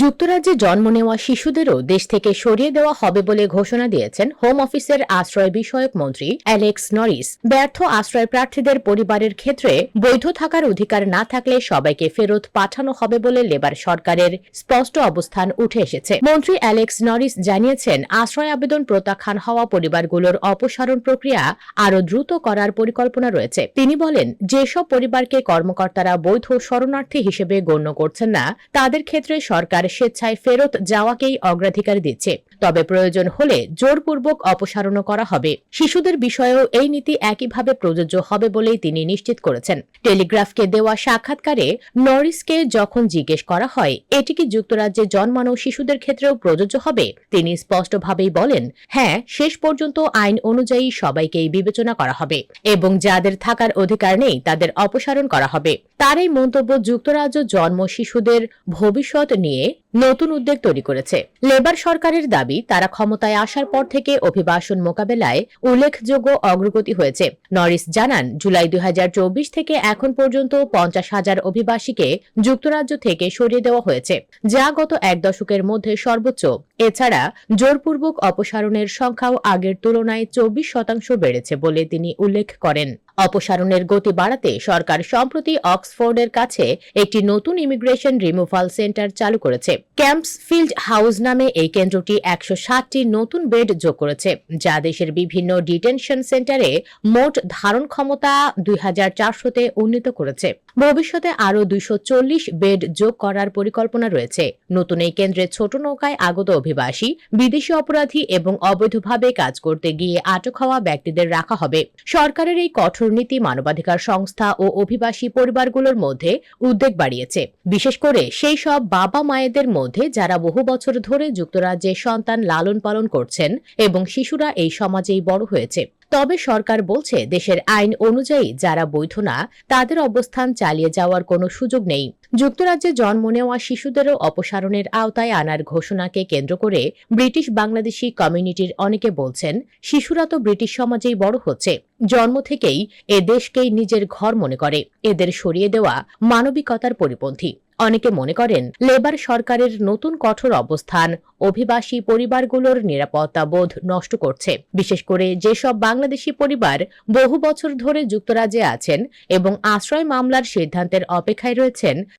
যুক্তরাজ্যে জন্ম নেওয়া শিশুদেরও দেশ থেকে সরিয়ে দেওয়া হবে বলে ঘোষণা দিয়েছেন হোম অফিসের আশ্রয় বিষয়ক মন্ত্রী অ্যালেক্স নরিস ব্যর্থ আশ্রয় প্রার্থীদের পরিবারের ক্ষেত্রে বৈধ থাকার অধিকার না থাকলে সবাইকে ফেরত পাঠানো হবে বলে লেবার সরকারের স্পষ্ট অবস্থান উঠে এসেছে। মন্ত্রী অ্যালেক্স নরিস জানিয়েছেন, আশ্রয় আবেদন প্রত্যাখ্যান হওয়া পরিবারগুলোর অপসারণ প্রক্রিয়া আরও দ্রুত করার পরিকল্পনা রয়েছে। তিনি বলেন, যেসব পরিবারকে কর্মকর্তারা বৈধ শরণার্থী হিসেবে গণ্য করছেন না, তাদের ক্ষেত্রে সরকার স্বেচ্ছায় ফেরত যাওয়াকেই অগ্রাধিকার দিচ্ছে। তবে প্রয়োজন হলে জোরপূর্বক অপসারণও করা হবে। শিশুদের বিষয়েও এই নীতি একইভাবে প্রযোজ্য হবে বলেই তিনি নিশ্চিত করেছেন। টেলিগ্রাফকে দেওয়া সাক্ষাৎকারে নরিসকে যখন জিজ্ঞেস করা হয়, এটি কি যুক্তরাজ্যে জন্মানো শিশুদের ক্ষেত্রেও প্রযোজ্য হবে? তিনি স্পষ্টভাবেই বলেন হ্যাঁ শেষ পর্যন্ত আইন অনুযায়ী সবাইকেই বিবেচনা করা হবে এবং যাদের থাকার অধিকার নেই তাদের অপসারণ করা হবে। তার এই মন্তব্য যুক্তরাজ্য জন্ম শিশুদের ভবিষ্যৎ নিয়ে right নতুন উদ্বেগ তৈরি করেছে। লেবার সরকারের দাবি, তারা ক্ষমতায় আসার পর থেকে অভিবাসন মোকাবেলায় উল্লেখযোগ্য অগ্রগতি হয়েছে। নরিস জানান, জুলাই দু হাজার চব্বিশ থেকে এখন পর্যন্ত পঞ্চাশ হাজার অভিবাসীকে যুক্তরাজ্য থেকে সরিয়ে দেওয়া হয়েছে, যা গত এক দশকের মধ্যে সর্বোচ্চ। এছাড়া, জোরপূর্বক অপসারণের সংখ্যাও আগের তুলনায় চব্বিশ শতাংশ বেড়েছে বলে তিনি উল্লেখ করেন। অপসারণের গতি বাড়াতে সরকার সম্প্রতি অক্সফোর্ডের কাছে একটি নতুন ইমিগ্রেশন রিমুভাল সেন্টার চালু করেছে। ক্যাম্পস ফিল্ড হাউস নামে এই কেন্দ্রটি একশো ষাটটি নতুন বেড যোগ করেছে, যা দেশের বিভিন্ন ডিটেনশন সেন্টারে মোট ধারণ ক্ষমতা দুই হাজার চারশোতে উন্নীত করেছে। ভবিষ্যতে আরও দুইশো চল্লিশ বেড যোগ করার পরিকল্পনা রয়েছে। নতুন এই কেন্দ্রে ছোট নৌকায় আগত অভিবাসী, বিদেশি অপরাধী এবং অবৈধভাবে কাজ করতে গিয়ে আটক হওয়া ব্যক্তিদের রাখা হবে। সরকারের এই কঠোর নীতি মানবাধিকার সংস্থা ও অভিবাসী পরিবারগুলোর মধ্যে উদ্বেগ বাড়িয়েছে। বিশেষ করে সেই সব বাবা মায়েদের মধ্যে যারা বহু বছর ধরে যুক্তরাজ্যে সন্তান লালন পালন করছেন এবং শিশুরা এই সমাজেই বড় হয়েছে। তবে সরকার বলছে দেশের আইন অনুযায়ী যারা বৈধ না, তাদের অবস্থান চালিয়ে যাওয়ার কোনো সুযোগ নেই। যুক্তরাজ্যে জন্ম নেওয়া শিশুদেরও অপসারণের আওতায় আনার ঘোষণাকে কেন্দ্র করে ব্রিটিশ বাংলাদেশি কমিউনিটির অনেকে বলছেন, শিশুরা তো ব্রিটিশ সমাজেই বড় হচ্ছে। জন্ম থেকেই এ দেশকেই নিজের ঘর মনে করে। এদের সরিয়ে দেওয়া মানবিকতার পরিপন্থী। অনেকে মনে করেন লেবার সরকারের নতুন কঠোর অবস্থান অভিবাসী পরিবারগুলোর নিরাপত্তা বোধ নষ্ট করছে। বিশেষ করে যেসব বাংলাদেশি পরিবার বহু বছর ধরে যুক্তরাজ্যে আছেন এবং আশ্রয় মামলার সিদ্ধান্তের অপেক্ষায় রয়েছেন